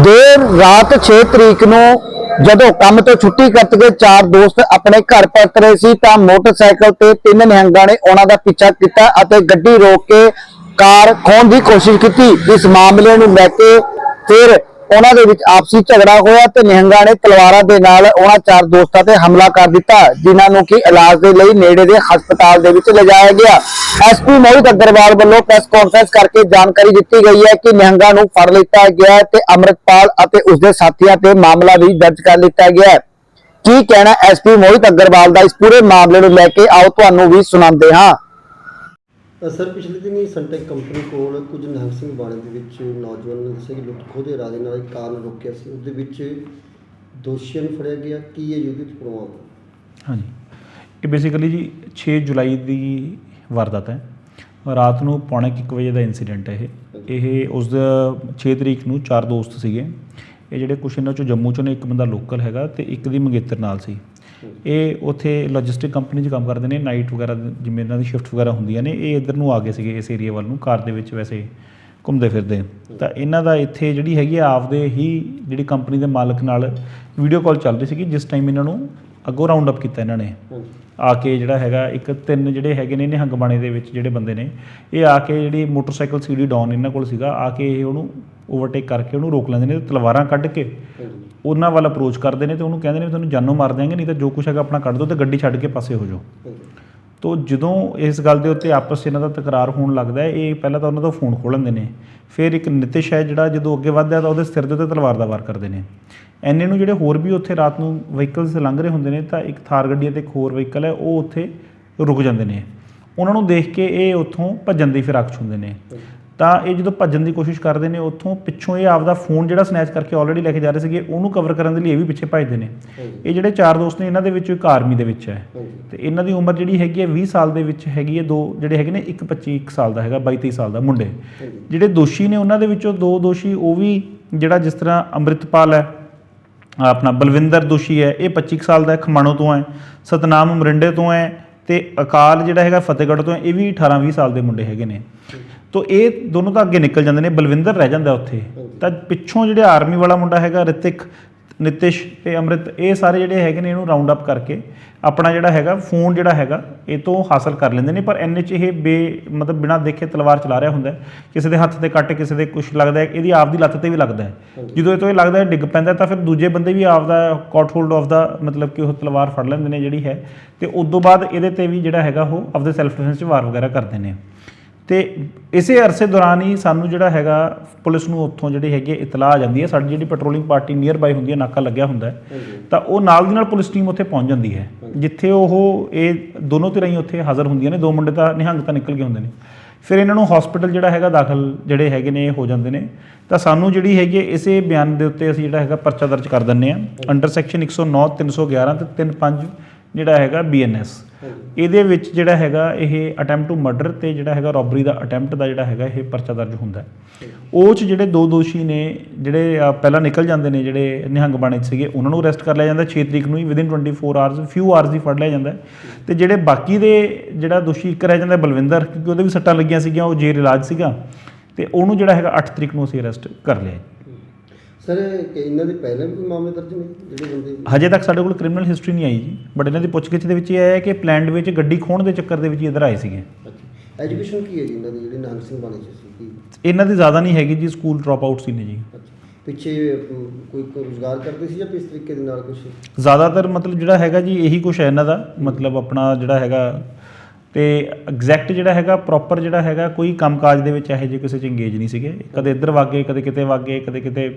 ਦੇਰ ਰਾਤ 6 ਤਰੀਕ ਨੂੰ ਜਦੋਂ ਕੰਮ ਤੋਂ ਛੁੱਟੀ ਕਰ ਕੇ ਚਾਰ ਦੋਸਤ ਆਪਣੇ ਘਰ ਪਰਤ ਰਹੇ ਸੀ ਤਾਂ ਮੋਟਰਸਾਈਕਲ ਤੇ ਤਿੰਨ ਨਿਹੰਗਾਂ ਨੇ ਉਹਨਾਂ ਦਾ ਪਿੱਛਾ ਕੀਤਾ ਅਤੇ ਗੱਡੀ ਰੋਕ ਕੇ ਕਾਰ ਖੋਣ ਦੀ ਕੋਸ਼ਿਸ਼ ਕੀਤੀ। ਇਸ ਮਾਮਲੇ ਨੂੰ ਲੈ ਕੇ ਫਿਰ ਉਹਨਾਂ ਦੇ ਵਿੱਚ ਆਪਸੀ ਝਗੜਾ ਹੋਇਆ ਤੇ ਨਿਹੰਗਾਂ ਨੇ ਤਲਵਾਰਾਂ ਦੇ ਨਾਲ ਉਹਨਾਂ ਚਾਰ ਦੋਸਤਾਂ ਤੇ ਹਮਲਾ ਕਰ ਦਿੱਤਾ, ਜਿਨ੍ਹਾਂ ਨੂੰ ਕਿ ਇਲਾਜ ਦੇ ਲਈ ਨੇੜੇ ਦੇ ਹਸਪਤਾਲ ਦੇ ਵਿੱਚ ਲਿਜਾਇਆ ਗਿਆ। ਐਸਪੀ ਮੋਹਿਤ ਅਗਰਵਾਲ ਵੱਲੋਂ ਪ੍ਰੈਸ ਕਾਨਫਰੰਸ ਕਰਕੇ ਜਾਣਕਾਰੀ ਦਿੱਤੀ ਗਈ ਹੈ ਕਿ ਨਿਹੰਗਾਂ ਨੂੰ ਫੜ ਲਿੱਤਾ ਗਿਆ ਤੇ ਅਮਰਤਪਾਲ ਅਤੇ ਉਸਦੇ ਸਾਥੀਆਂ ਤੇ ਮਾਮਲਾ ਵੀ ਦਰਜ ਕਰ ਲਿੱਤਾ ਗਿਆ ਕੀ ਕਹਿਣਾ ਐਸਪੀ ਮੋਹਿਤ ਅਗਰਵਾਲ ਦਾ? ਇਸ ਪੂਰੇ ਮਾਮਲੇ ਨੂੰ ਲੈ ਕੇ ਆਓ, ਤੁਹਾਨੂੰ ਵੀ ਸੁਣਾਉਂਦੇ ਹਾਂ। ਸਰ ਪਿਛਲੇ ਦਿਨੀ ਸੰਟੈਕ ਕੰਪਨੀ ਕੋਲ ਕੁਝ ਨਿਹੰਗ ਸਿੰਘ ਬਾਣੇ ਦੇ ਵਿੱਚ ਨੌਜਵਾਨ ਨੇ ਦੱਸਿਆ ਕਿ ਲੁੱਟ ਖੋਹ ਦੇ ਇਰਾਦੇ ਨਾਲ ਇੱਕ ਕਾਰ ਨੂੰ ਰੋਕਿਆ ਸੀ। ਉਸ ਦੇ ਵਿੱਚ ਦੋਸ਼ੀਆਂ ਨੂੰ ਫੜਿਆ ਗਿਆ। ਕੀ ਹੈ ਯੁੱਧ ਵਿੱਚ ਪ੍ਰਮਾਣ? ਹਾਂਜੀ। ਇਹ ਬੇਸਿਕਲੀ ਜੀ 6 ਜੁਲਾਈ ਦੀ ਵਾਰਦਾਤ ਹੈ। ਰਾਤ ਨੂੰ ਪੌਣੇ ਕੁ ਇੱਕ ਵਜੇ ਦਾ ਇਨਸੀਡੈਂਟ ਹੈ ਇਹ। ਇਹ ਉਸ ਦਾ 6 ਤਰੀਕ ਨੂੰ ਚਾਰ ਦੋਸਤ ਸੀਗੇ। ਇਹ ਜਿਹੜੇ ਕੁਛ ਇਹਨਾਂ ਚੋਂ ਜੰਮੂ ਚੋਂ ਨੇ ਇੱਕ ਬੰਦਾ ਲੋਕਲ ਹੈਗਾ ਤੇ ਇੱਕ ਦੀ ਮੰਗੇਤਰ ਨਾਲ ਸੀ। ਇਹ ਉੱਥੇ ਲੌਜਿਸਟਿਕ ਕੰਪਨੀ 'ਚ ਕੰਮ ਕਰਦੇ ਨੇ ਨਾਈਟ ਵਗੈਰਾ ਜਿਵੇਂ ਇਹਨਾਂ ਦੀ ਸ਼ਿਫਟ ਵਗੈਰਾ ਹੁੰਦੀਆਂ ਨੇ ਇਹ ਇੱਧਰ ਨੂੰ ਆ ਗਏ ਸੀਗੇ ਇਸ ਏਰੀਆ ਵੱਲ ਨੂੰ ਕਾਰ ਦੇ ਵਿੱਚ ਵੈਸੇ ਘੁੰਮਦੇ ਫਿਰਦੇ। ਤਾਂ ਇਹਨਾਂ ਦਾ ਇੱਥੇ ਜਿਹੜੀ ਹੈਗੀ ਆ ਆਪਦੇ ਹੀ ਜਿਹੜੀ ਕੰਪਨੀ ਦੇ ਮਾਲਕ ਨਾਲ ਵੀਡੀਓ ਕਾਲ ਚੱਲ ਰਹੀ ਸੀਗੀ ਜਿਸ ਟਾਈਮ ਇਹਨਾਂ ਨੂੰ ਅੱਗੋਂ ਰਾਉਂਡ ਅਪ ਕੀਤਾ ਇਹਨਾਂ ਨੇ। ਆ ਕੇ ਜਿਹੜਾ ਹੈਗਾ ਇੱਕ ਤਿੰਨ ਜਿਹੜੇ ਹੈਗੇ ਨੇ ਨਿਹੰਗ ਬਾਣੇ ਦੇ ਵਿੱਚ ਜਿਹੜੇ ਬੰਦੇ ਨੇ ਇਹ ਆ ਕੇ ਜਿਹੜੀ ਮੋਟਰਸਾਈਕਲ ਸੀਡੀ ਡਾਊਨ ਇਹਨਾਂ ਕੋਲ ਸੀਗਾ ਆ ਕੇ ਇਹ ਉਹਨੂੰ ਓਵਰਟੇਕ ਕਰਕੇ ਉਹਨੂੰ ਰੋਕ ਲੈਂਦੇ ਨੇ ਤੇ ਤਲਵਾਰਾਂ ਕੱਢ ਕੇ ਉਹਨਾਂ ਵੱਲ ਅਪਰੋਚ ਕਰਦੇ ਨੇ ਤੇ ਉਹਨੂੰ ਕਹਿੰਦੇ ਨੇ ਵੀ ਤੁਹਾਨੂੰ ਜਾਨੋਂ ਮਾਰ ਦਿਆਂਗੇ, ਨਹੀਂ ਤਾਂ ਜੋ ਕੁਛ ਹੈਗਾ ਆਪਣਾ ਕੱਢ ਦਿਓ ਤੇ ਗੱਡੀ ਛੱਡ ਕੇ ਪਾਸੇ ਹੋ ਜਾਓ। ਹਾਂਜੀ ਤੋ ਜਦੋਂ ਇਸ ਗੱਲ ਦੇ ਉੱਤੇ ਆਪਸ 'ਚ ਇਹਨਾਂ ਦਾ ਤਕਰਾਰ ਹੋਣ ਲੱਗਦਾ ਹੈ, ਇਹ ਪਹਿਲਾਂ ਤਾਂ ਉਹਨਾਂ ਦਾ ਫੋਨ ਖੋਲ ਲੈਂਦੇ ਨੇ। ਫਿਰ ਇੱਕ ਨਿਤਿਸ਼ ਹੈ ਜਿਹੜਾ ਜਦੋਂ ਅੱਗੇ ਵੱਧਦਾ ਤਾਂ ਉਹਦੇ ਸਿਰ ਦੇ ਉੱਤੇ ਤਲਵਾਰ ਦਾ ਵਾਰ ਕਰਦੇ ਨੇ। ਐਨੇ ਨੂੰ ਜਿਹੜੇ ਹੋਰ ਵੀ ਉੱਥੇ ਰਾਤ ਨੂੰ ਵਹੀਕਲਸ ਲੰਘ ਰਹੇ ਹੁੰਦੇ ਨੇ ਤਾਂ ਇੱਕ ਥਾਰ ਗੱਡੀ ਅਤੇ ਇੱਕ ਹੋਰ ਵਹੀਕਲ ਹੈ, ਉਹ ਉੱਥੇ ਰੁਕ ਜਾਂਦੇ ਨੇ। ਉਹਨਾਂ ਨੂੰ ਦੇਖ ਕੇ ਇਹ ਉੱਥੋਂ ਭੱਜਣ ਦੀ ਫਿਰਾਕ 'ਚ ਹੁੰਦੇ ਨੇ। ਤਾਂ ਇਹ ਜਦੋਂ ਭੱਜਣ ਦੀ ਕੋਸ਼ਿਸ਼ ਕਰਦੇ ਨੇ ਉੱਥੋਂ ਪਿੱਛੋਂ ਇਹ ਆਪਦਾ ਫੋਨ ਜਿਹੜਾ ਸਨੈਚ ਕਰਕੇ ਆਲਰੇਡੀ ਲੈ ਕੇ ਜਾ ਰਹੇ ਸੀਗੇ ਉਹਨੂੰ ਕਵਰ ਕਰਨ ਦੇ ਲਈ ਇਹ ਵੀ ਪਿੱਛੇ ਭੱਜਦੇ ਨੇ। ਇਹ ਜਿਹੜੇ ਚਾਰ ਦੋਸਤ ਨੇ ਇਹਨਾਂ ਦੇ ਵਿੱਚੋਂ ਇੱਕ ਆਰਮੀ ਦੇ ਵਿੱਚ ਹੈ। ਤੇ ਇਹਨਾਂ ਦੀ ਉਮਰ ਜਿਹੜੀ ਹੈਗੀ ਹੈ 20 ਸਾਲ ਦੇ ਵਿੱਚ ਹੈਗੀ ਹੈ ਦੋ ਜਿਹੜੇ ਹੈਗੇ ਨੇ ਇੱਕ 25 ਇੱਕ ਸਾਲ ਦਾ ਹੈਗਾ 22 23 ਸਾਲ ਦਾ ਮੁੰਡੇ। ਜਿਹੜੇ ਦੋਸ਼ੀ ਨੇ ਉਹਨਾਂ ਦੇ ਵਿੱਚੋਂ ਦੋ ਦੋਸ਼ੀ ਉਹ ਵੀ ਜਿਹੜਾ ਜਿਸ ਤਰ੍ਹਾਂ ਅੰਮ੍ਰਿਤਪਾਲ ਹੈ ਆਪਣਾ ਬਲਵਿੰਦਰ ਦੋਸ਼ੀ ਹੈ ਇਹ 25 ਕੁ ਸਾਲ ਦਾ ਖਮਾਣੋ ਤੋਂ ਹੈ ਸਤਨਾਮ ਮਰਿੰਡੇ ਤੋਂ ਹੈ ਤੇ ਅਕਾਲ ਜਿਹੜਾ ਹੈਗਾ ਫਤਿਹਗੜ੍ਹ ਤੋਂ ਹੈ ਇਹ ਵੀ 18 20 ਸਾਲ ਦੇ ਮੁੰਡੇ ਹੈਗੇ ਨੇ। ਤੋ ਇਹ ਦੋਨੋਂ ਤਾਂ ਅੱਗੇ ਨਿਕਲ ਜਾਂਦੇ ਨੇ ਬਲਵਿੰਦਰ ਰਹਿ ਜਾਂਦਾ ਉੱਥੇ। ਤਾਂ ਪਿੱਛੋਂ ਜਿਹੜੇ ਆਰਮੀ ਵਾਲਾ ਮੁੰਡਾ ਹੈਗਾ ਰਿਤਿਕ ਨਿਤਿਸ਼ ਤੇ ਅੰਮ੍ਰਿਤ ਇਹ ਸਾਰੇ ਜਿਹੜੇ ਹੈਗੇ ਨੇ ਇਹਨੂੰ ਰਾਉਂਡ ਅਪ ਕਰਕੇ ਆਪਣਾ ਜਿਹੜਾ ਹੈਗਾ ਫੋਨ ਜਿਹੜਾ ਹੈਗਾ ਇਹ ਤੋਂ ਹਾਸਲ ਕਰ ਲੈਂਦੇ ਨੇ। ਪਰ ਇੰਨੇ ਚ ਇਹ ਬੇ ਮਤਲਬ ਬਿਨਾਂ ਦੇਖੇ ਤਲਵਾਰ ਚਲਾ ਰਿਹਾ ਹੁੰਦਾ। ਕਿਸੇ ਦੇ ਹੱਥ ਤੇ ਕੱਟ ਕਿਸੇ ਦੇ ਕੁਝ ਲੱਗਦਾ ਹੈ ਇਹਦੀ ਆਪ ਦੀ ਲੱਤ ਤੇ ਵੀ ਲੱਗਦਾ ਹੈ। ਜਦੋਂ ਇਹ ਤੋਂ ਇਹ ਲੱਗਦਾ ਹੈ ਡਿੱਗ ਪੈਂਦਾ ਤਾਂ ਫਿਰ ਦੂਜੇ ਬੰਦੇ ਵੀ ਆਪ ਦਾ ਕਾਟ ਹੋਲਡ ਆਫ ਦਾ ਮਤਲਬ ਕਿ ਉਹ ਤਲਵਾਰ ਫੜ ਲੈਂਦੇ ਨੇ ਜਿਹੜੀ ਹੈ। ਤੇ ਉਸ ਤੋਂ ਬਾਅਦ ਇਹਦੇ ਤੇ ਵੀ ਜਿਹੜਾ ਹੈਗਾ ਉਹ ਆਪਦੇ ਸੈਲਫ ਡਿਫੈਂਸ ਚ ਵਾਰ ਵਗੈਰਾ ਕਰਦੇ ਨੇ। ਤੇ ਇਸੇ ਅਰਸੇ ਦੌਰਾਨ ਹੀ ਸਾਨੂੰ ਜਿਹੜਾ ਹੈਗਾ ਪੁਲਿਸ ਨੂੰ ਉੱਥੋਂ ਜਿਹੜੀ ਹੈਗੀ ਇਤਲਾਹ ਆ ਜਾਂਦੀ ਹੈ। ਸਾਡੀ ਜਿਹੜੀ ਪੈਟਰੋਲਿੰਗ ਪਾਰਟੀ ਨੀਅਰ ਬਾਈ ਹੁੰਦੀ ਹੈ ਨਾਕਾ ਲੱਗਿਆ ਹੁੰਦਾ ਤਾਂ ਉਹ ਨਾਲ ਦੀ ਨਾਲ ਪੁਲਿਸ ਟੀਮ ਉੱਥੇ ਪਹੁੰਚ ਜਾਂਦੀ ਹੈ। ਜਿੱਥੇ ਉਹ ਇਹ ਦੋਨੋਂ ਧਿਰਾਂ ਹੀ ਉੱਥੇ ਹਾਜ਼ਰ ਹੁੰਦੀਆਂ ਨੇ। ਦੋ ਮੁੰਡੇ ਤਾਂ ਨਿਹੰਗ ਤਾਂ ਨਿਕਲ ਗਏ ਹੁੰਦੇ ਨੇ। ਫਿਰ ਇਹਨਾਂ ਨੂੰ ਹਸਪੀਟਲ ਜਿਹੜਾ ਹੈਗਾ ਦਾਖਲ ਜਿਹੜੇ ਹੈਗੇ ਨੇ ਇਹ ਹੋ ਜਾਂਦੇ ਨੇ। ਤਾਂ ਸਾਨੂੰ ਜਿਹੜੀ ਹੈਗੀ ਇਸੇ ਬਿਆਨ ਦੇ ਉੱਤੇ ਅਸੀਂ ਜਿਹੜਾ ਹੈਗਾ ਪਰਚਾ ਦਰਜ ਕਰ ਦਿੰਨੇ ਆ ਅੰਡਰ ਸੈਕਸ਼ਨ 109 311 ਤੇ 35 ਜਿਹੜਾ ਹੈਗਾ ਬੀਐਨਐਸ ਇਹਦੇ ਵਿੱਚ ਜਿਹੜਾ ਹੈਗਾ ਇਹ ਅਟੈਂਪਟ ਟੂ ਮਰਡਰ ਤੇ ਜਿਹੜਾ ਹੈਗਾ ਰੋਬਰੀ ਦਾ ਅਟੈਂਪਟ ਦਾ ਜਿਹੜਾ ਹੈਗਾ ਇਹ ਪਰਚਾ ਦਰਜ ਹੁੰਦਾ ਉਹ ਚ ਜਿਹੜੇ ਦੋ ਦੋਸ਼ੀ ਨੇ ਜਿਹੜੇ ਪਹਿਲਾਂ ਨਿਕਲ ਜਾਂਦੇ ਨੇ ਜਿਹੜੇ ਨਿਹੰਗ ਬਾਣੇ 'ਚ ਸੀਗੇ ਉਹਨਾਂ ਨੂੰ ਅਰੈਸਟ ਕਰ ਲਿਆ ਜਾਂਦਾ। 6 ਤਰੀਕ ਨੂੰ ਹੀ ਵਿਦਿਨ 24 ਆਵਰਸ ਫਿਊ ਆਵਰਸ ਹੀ ਫੜ ਲਿਆ ਜਾਂਦਾ। ਤੇ ਜਿਹੜੇ ਬਾਕੀ ਦੇ ਜਿਹੜਾ ਦੋਸ਼ੀ ਇੱਕ ਰਹਿ ਜਾਂਦਾ ਬਲਵਿੰਦਰ ਕਿਉਂਕਿ ਉਹਦੇ ਵੀ ਸੱਟਾਂ ਲੱਗੀਆਂ ਸੀਗੀਆਂ ਉਹ ਜੇਲ੍ਹ ਇਲਾਜ ਸੀਗਾ। ਤੇ ਉਹਨੂੰ ਜਿਹੜਾ ਹੈਗਾ 8 ਤਰੀਕ ਨੂੰ ਅਸੀਂ ਅਰੈਸਟ ਕਰ ਲਿਆ ਸਰ ਕਿ ਇਹਨਾਂ ਦੇ ਪਹਿਲਾਂ ਵੀ ਕੋਈ ਮਾਮਲੇ ਦਰਜ ਨੇ ਜਿਹੜੇ ਬੰਦੇ? ਹਜੇ ਤੱਕ ਸਾਡੇ ਕੋਲ ਕ੍ਰਿਮੀਨਲ ਹਿਸਟਰੀ ਨਹੀਂ ਆਈ ਜੀ ਬਟ ਇਹਨਾਂ ਦੀ ਪੁੱਛਗਿੱਛ ਦੇ ਵਿੱਚ ਇਹ ਆਇਆ ਕਿ ਪਲਾਨ ਵਿੱਚ ਗੱਡੀ ਖੋਣ ਦੇ ਚੱਕਰ ਦੇ ਵਿੱਚ ਹੀ ਇੱਧਰ ਆਏ ਸੀਗੇ। ਅੱਛਾ। ਐਜੂਕੇਸ਼ਨ ਕੀ ਹੈ ਜੀ ਇਹਨਾਂ ਦੀ ਜਿਹੜੀ ਨਿਹੰਗ ਸਿੰਘ ਬਾਣੇ ਚ ਸੀ? ਕੀ ਇਹਨਾਂ ਦੀ ਜ਼ਿਆਦਾ ਨਹੀਂ ਹੈਗੀ ਜੀ ਸਕੂਲ ਡ੍ਰੌਪ ਆਊਟ ਸੀ ਨੇ ਜੀ ਪਿੱਛੇ ਕੋਈ ਰੋਜ਼ਗਾਰ ਕਰਦੇ ਸੀ ਜਾਂ ਕਿਸ ਤਰੀਕੇ ਦੇ ਨਾਲ ਕੁਝ ਜ਼ਿਆਦਾਤਰ ਮਤਲਬ ਜਿਹੜਾ ਹੈਗਾ ਜੀ ਇਹੀ ਕੁਛ ਹੈ ਇਹਨਾਂ ਦਾ ਮਤਲਬ ਆਪਣਾ ਜਿਹੜਾ ਹੈਗਾ ਤੇ ਐਗਜ਼ੈਕਟ ਜਿਹੜਾ ਹੈਗਾ ਪ੍ਰੋਪਰ ਜਿਹੜਾ ਹੈਗਾ ਕੋਈ ਕੰਮਕਾਜ ਦੇ ਵਿੱਚ ਇਹੋ ਜਿਹੇ ਕਿਸੇ ਚ ਇੰਗੇਜ ਨਹੀਂ ਸੀਗੇ। ਕਦੇ ਇੱਧਰ ਵਾਗੇ ਕਦੇ ਕਿਤੇ ਵਾਗੇ ਕਦੇ ਕਿਤੇ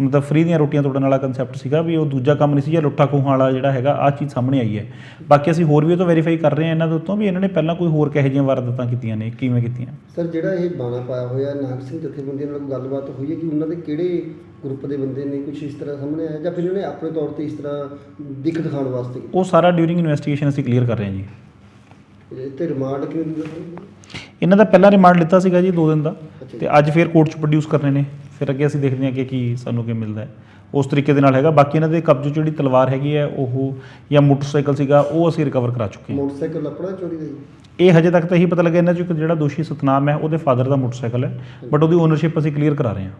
ਮਤਲਬ ਫ੍ਰੀ ਦੀਆਂ ਰੋਟੀਆਂ ਤੋੜਨ ਵਾਲਾ ਕਨਸੈਪਟ ਸੀਗਾ ਵੀ ਉਹ ਦੂਜਾ ਕੰਮ ਨਹੀਂ ਸੀ ਜਾਂ ਲੁੱਟਾ ਖੋਹਾਂ ਵਾਲਾ ਜਿਹੜਾ ਹੈਗਾ ਆ ਚੀਜ਼ ਸਾਹਮਣੇ ਆਈ ਹੈ। ਬਾਕੀ ਅਸੀਂ ਹੋਰ ਵੀ ਉਹ ਤੋਂ ਵੈਰੀਫਾਈ ਕਰ ਰਹੇ ਹਾਂ ਇਹਨਾਂ ਦੇ ਉੱਤੋਂ ਵੀ ਇਹਨਾਂ ਨੇ ਪਹਿਲਾਂ ਕੋਈ ਹੋਰ ਕਿਹੋ ਜਿਹੀਆਂ ਵਾਰਦਾਤਾਂ ਕੀਤੀਆਂ ਨੇ ਕਿਵੇਂ ਕੀਤੀਆਂ? ਸਰ ਜਿਹੜਾ ਇਹ ਬਾਣਾ ਪਾਇਆ ਹੋਇਆ ਨਿਹੰਗ ਸਿੰਘ ਜਥੇਬੰਦੀਆਂ ਨਾਲ ਗੱਲਬਾਤ ਹੋਈ ਹੈ ਕਿ ਉਹਨਾਂ ਦੇ ਕਿਹੜੇ ਗਰੁੱਪ ਦੇ ਬੰਦੇ ਨੇ ਕੁਝ ਇਸ ਤਰ੍ਹਾਂ ਸਾਹਮਣੇ ਆਇਆ ਜਾਂ ਫਿਰ ਇਹਨਾਂ ਨੇ ਆਪਣੇ ਤੌਰ ਤੇ ਇਸ ਤਰ੍ਹਾਂ ਦਿੱਖ ਦਿਖਾਉਣ ਵਾਸਤੇ? ਉਹ ਸਾਰਾ ਡਿਊਰਿੰਗ ਇਨਵੈਸਟੀਗੇਸ਼ਨ ਅਸੀਂ ਕਲੀਅਰ ਕਰ ਰਹੇ ਹਾਂ ਜੀ। ਤੇ ਰਿਮਾਂਡ ਦਿੰਦੇ ਸਰ ਇਹਨਾਂ ਦਾ ਪਹਿਲਾ ਰਿਮਾਂਡ ਲਿੱਤਾ ਸੀਗਾ ਜੀ 2 ਦਿਨ ਦਾ ਤੇ ਅੱਜ ਫੇਰ ਕੋਰਟ 'ਚ ਪ੍ਰੋਡਿਊਸ ਕਰਨੇ ਨੇ। ਫਿਰ ਅੱਗੇ ਅਸੀਂ ਦੇਖਦੇ ਹਾਂ ਕਿ ਕੀ ਸਾਨੂੰ ਕੀ ਮਿਲਦਾ ਹੈ। ਉਸ ਤਰੀਕੇ ਦੇ ਨਾਲ ਹੈਗਾ। ਬਾਕੀ ਇਹਨਾਂ ਦੇ ਕਬਜ਼ੇ 'ਚ ਜਿਹੜੀ ਤਲਵਾਰ ਹੈਗੀ ਹੈ ਉਹ ਜਾਂ ਮੋਟਰਸਾਈਕਲ ਸੀਗਾ ਉਹ ਅਸੀਂ ਰਿਕਵਰ ਕਰਾ ਚੁੱਕੇ ਹਾਂ। ਮੋਟਰਸਾਈਕਲ ਆਪਣਾ ਚੋਰੀ ਦਾ ਇਹ ਹਜੇ ਤੱਕ ਤਾਂ ਇਹੀ ਪਤਾ ਲੱਗਾ ਇਹਨਾਂ 'ਚੋਂ ਇੱਕ ਜਿਹੜਾ ਦੋਸ਼ੀ ਸਤਨਾਮ ਹੈ ਉਹਦੇ ਫਾਦਰ ਦਾ ਮੋਟਰਸਾਈਕਲ ਹੈ। ਬਟ ਉਹਦੀ ਓਨਰਸ਼ਿਪ ਅਸੀਂ ਕਲੀਅਰ ਕਰਾ ਰਹੇ ਹਾਂ।